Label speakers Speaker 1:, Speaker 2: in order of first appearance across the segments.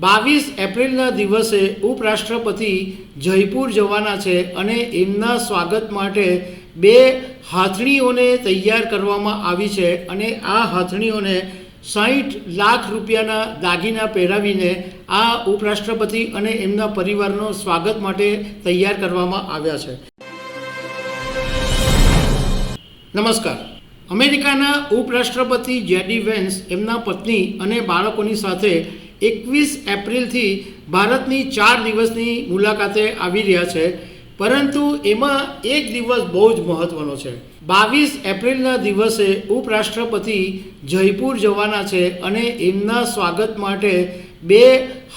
Speaker 1: બાવીસ એપ્રિલના દિવસે ઉપરાષ્ટ્રપતિ જયપુર જવાના છે અને એમના સ્વાગત માટે બે હાથણીઓને તૈયાર કરવામાં આવી છે અને આ હાથણીઓને સાહીઠ લાખ રૂપિયાના દાગીના પહેરાવીને આ ઉપરાષ્ટ્રપતિ અને એમના પરિવારનો સ્વાગત માટે તૈયાર કરવામાં આવ્યા છે. નમસ્કાર. અમેરિકાના ઉપરાષ્ટ્રપતિ જેડી વેન્સ એમના પત્ની અને બાળકોની સાથે એકવીસ એપ્રિલથી ભારતની ચાર દિવસની મુલાકાતે આવી રહ્યા છે. પરંતુ એમાં એક દિવસ બહુ જ મહત્વનો છે. બાવીસ એપ્રિલના દિવસે ઉપરાષ્ટ્રપતિ જયપુર જવાના છે અને એમના સ્વાગત માટે બે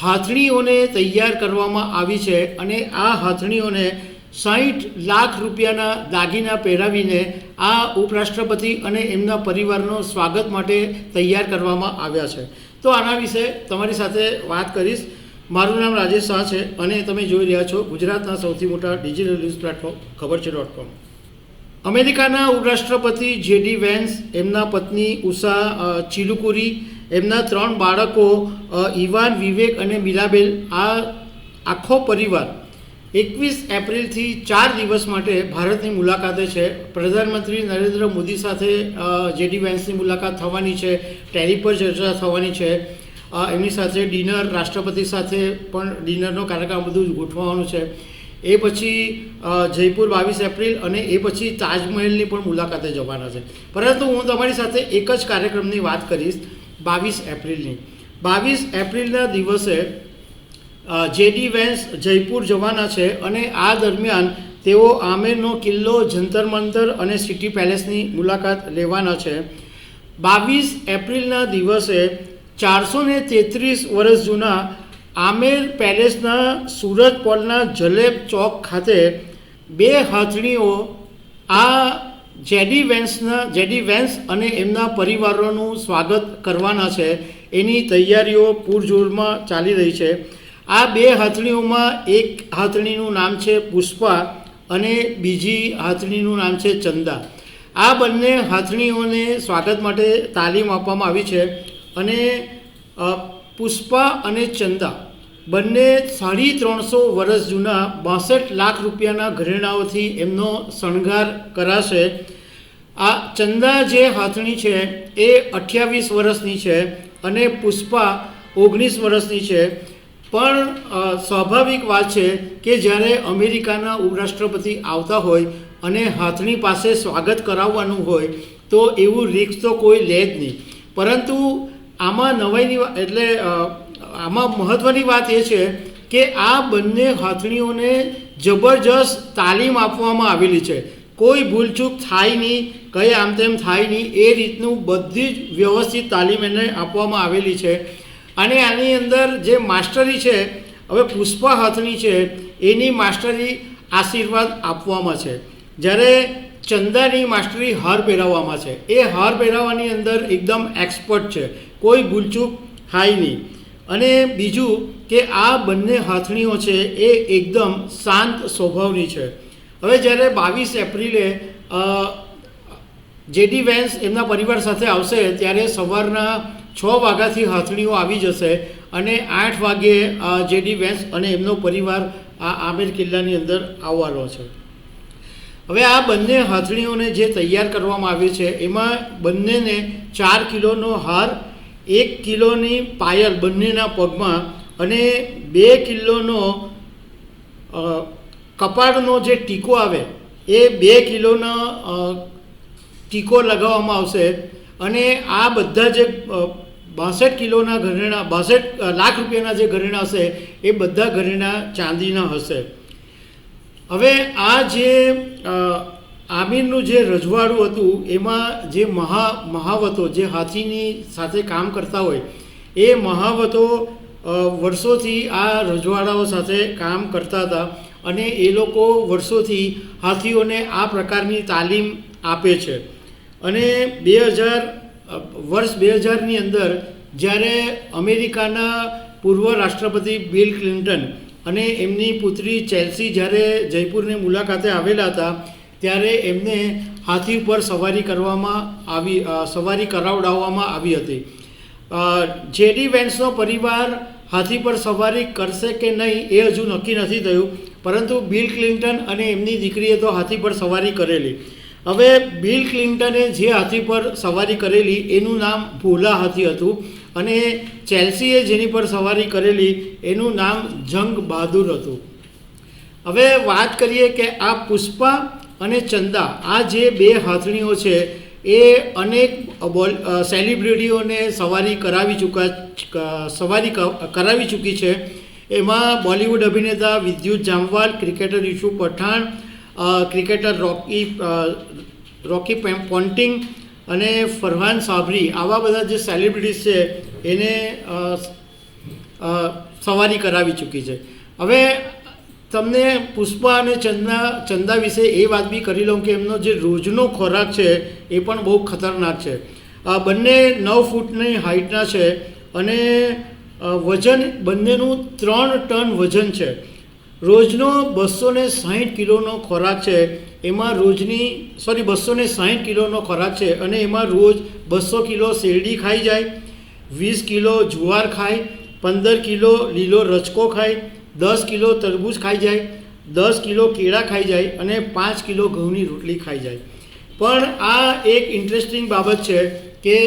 Speaker 1: હાથણીઓને તૈયાર કરવામાં આવી છે અને આ હાથણીઓને સાહીઠ લાખ રૂપિયાના દાગીના પહેરાવીને આ ઉપરાષ્ટ્રપતિ અને એમના પરિવારનો સ્વાગત માટે તૈયાર કરવામાં આવ્યા છે. તો આના વિશે તમારી સાથે વાત કરીશ. મારું નામ રાજેશ શાહ છે અને તમે જોઈ રહ્યા છો ગુજરાતના સૌથી મોટા ડિજિટલ ન્યૂઝ પ્લેટફોર્મ ખબર છે ડોટ કોમ અમેરિકાના ઉપરાષ્ટ્રપતિ જેડી વેન્સ, એમના પત્ની ઉષા ચિલુકુરી, એમના ત્રણ બાળકો ઇવાન વિવેક અને મિલાબેલ આ આખો પરિવાર એકવીસ એપ્રિલથી ચાર દિવસ માટે ભારતની મુલાકાતે છે. પ્રધાનમંત્રી નરેન્દ્ર મોદી સાથે જેડી વેન્સની મુલાકાત થવાની છે, ટેરી પર ચર્ચા થવાની છે. એમની સાથે ડિનર, રાષ્ટ્રપતિ સાથે પણ ડિનરનો કાર્યક્રમ બધું ગોઠવવાનું છે. એ પછી જયપુર બાવીસ એપ્રિલ અને એ પછી તાજમહેલની પણ મુલાકાતે જવાના છે. પરંતુ હું તમારી સાથે એક જ કાર્યક્રમની વાત કરીશ, બાવીસ એપ્રિલની. બાવીસ એપ્રિલના દિવસે જેડી વેન્સ જયપુર જવાના છે અને આ દરમિયાન તેઓ આમેરનો કિલ્લો, જંતર મંતર અને સિટી પેલેસની મુલાકાત લેવાના છે. બાવીસ એપ્રિલના દિવસે ચારસો ને તેત્રીસ વર્ષ જૂના આમેર પેલેસના સુરત પોલના જલેબ ચોક ખાતે બે હાથણીઓ આ જેડી વેન્સના, જેડી વેન્સ અને એમના પરિવારોનું સ્વાગત કરવાના છે. એની તૈયારીઓ પૂરજોરમાં ચાલી રહી છે. આ બે હાથણીઓમાં એક હાથણીનું નામ છે પુષ્પા અને બીજી હાથણીનું નામ છે ચંદા. આ બંને હાથણીઓને સ્વાગત માટે તાલીમ આપવામાં આવી છે અને પુષ્પા અને ચંદા બંને સાડી ત્રણસો વર્ષ જૂના બાસઠ લાખ રૂપિયાના ઘરેણાઓથી એમનો શણગાર કરાશે. આ ચંદા જે હાથણી છે એ અઠ્યાવીસ વર્ષની છે અને પુષ્પા ઓગણીસ વર્ષની છે. પણ સ્વાભાવિક વાત છે કે જ્યારે અમેરિકાના ઉપરાષ્ટ્રપતિ આવતા હોય અને હાથણી પાસે સ્વાગત કરાવવાનું હોય, તો એવું રિસ્ક તો કોઈ લે જ નહીં. પરંતુ આમાં નવાઈની એટલે આમાં મહત્ત્વની વાત એ છે કે આ બંને હાથણીઓને જબરજસ્ત તાલીમ આપવામાં આવેલી છે. કોઈ ભૂલચૂક થાય નહીં, કંઈ આમ તેમ થાય નહીં, એ રીતનું બધી જ વ્યવસ્થિત તાલીમ એને આપવામાં આવેલી છે. અને આની અંદર જે માસ્ટરી છે, હવે પુષ્પા હાથની છે, એની માસ્ટરી આશીર્વાદ આપવામાં છે. જ્યારે ચંદાની માસ્ટરી હાર પહેરાવવામાં છે, એ હાર પહેરાવવાની અંદર એકદમ એક્સપર્ટ છે, કોઈ ભૂલચૂક થાય નહીં. અને બીજું કે આ બંને હાથણીઓ છે, એ એકદમ શાંત સ્વભાવની છે. હવે જ્યારે બાવીસ એપ્રિલે જેડી વેન્સ એમના પરિવાર સાથે આવશે, ત્યારે સવારના છ વાગ્યાથી હાથણીઓ આવી જશે અને આઠ વાગ્યે જેડી વેન્સ અને એમનો પરિવાર આ આમેર કિલ્લાની અંદર આવવાનો છે. હવે આ બંને હાથણીઓને જે તૈયાર કરવામાં આવી છે, એમાં બંનેને ચાર કિલોનો હાર, એક કિલોની પાયલ બંનેના પગમાં અને બે કિલોનો કપાળનો જે ટીકો આવે, એ બે કિલોના ટીકો લગાવવામાં આવશે. અને આ બધા જે બાસઠ કિલોના ઘરેણા, બાસઠ લાખ રૂપિયાના જે ઘરેણા હશે, એ બધા ઘરેણા ચાંદીના હશે. હવે આ જે આમીરનું જે રજવાડું હતું, એમાં જે મહા, મહાવતો, જે હાથીની સાથે કામ કરતા હોય, એ મહાવતો વર્ષોથી આ રજવાડાઓ સાથે કામ કરતા હતા અને એ લોકો વર્ષોથી હાથીઓને આ પ્રકારની તાલીમ આપે છે. અને બે હજાર વર્ષ બે હજારની અંદર જ્યારે અમેરિકાના પૂર્વ રાષ્ટ્રપતિ બિલ ક્લિન્ટન અને એમની પુત્રી ચેલ્સી જ્યારે જયપુરની મુલાકાતે આવેલા હતા, ત્યારે એમને હાથી ઉપર સવારી કરવામાં આવી સવારી કરાવડાવવામાં આવી હતી. જેડી વેન્સનો પરિવાર હાથી પર સવારી કરશે કે નહીં એ હજુ નક્કી નથી થયું, પરંતુ બિલ ક્લિન્ટન અને એમની દીકરીએ તો હાથી પર સવારી કરેલી. હવે બિલ ક્લિન્ટને જે હાથી પર સવારી કરેલી, એનું નામ ભોલા હાથી હતું અને ચેલ્સીએ જેની પર સવારી કરેલી, એનું નામ જંગ બહાદુર હતું. હવે વાત કરીએ કે આ પુષ્પા અને ચંદા, આ જે બે હાથણીઓ છે, એ અનેક બોલ સેલિબ્રિટીઓને સવારી કરાવી ચૂકા સવારી કરાવી ચૂકી છે. એમાં બોલિવૂડ અભિનેતા Vidyut Jamwal, cricketer Yusuf Pathan cricketer Ricky Ricky Ponting અને ફરહાન સાબરી આવા બધા જે સેલિબ્રિટીઝ છે, એને સવારી કરાવી ચૂકી છે. હવે તમને પુષ્પા અને ચંદા ચંદા વિશે એ વાત બી કરી લઉં કે એમનો જે રોજનો ખોરાક છે, એ પણ બહુ ખતરનાક છે. બંને નવ ફૂટની હાઇટના છે અને વજન બંનેનું ત્રણ ટન વજન છે. રોજનો બસો ને સાહીઠ કિલોનો ખોરાક છે, એમાં રોજની સોરી બસો ને સાહીઠ કિલોનો ખોરાક છે અને એમાં રોજ બસો કિલો શેરડી ખાઈ જાય, વીસ કિલો જુવાર ખાય, પંદર કિલો લીલો રચકો ખાય, દસ કિલો તરબૂચ ખાઈ જાય, દસ કિલો કેળા ખાઈ જાય અને પાંચ કિલો ઘઉંની રોટલી ખાઈ જાય. પણ આ એક ઇન્ટરેસ્ટિંગ બાબત છે કે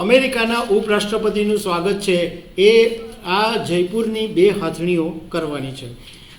Speaker 1: અમેરિકાના ઉપરાષ્ટ્રપતિનું સ્વાગત છે એ આ જયપુરની બે હાથણીઓ કરવાની છે.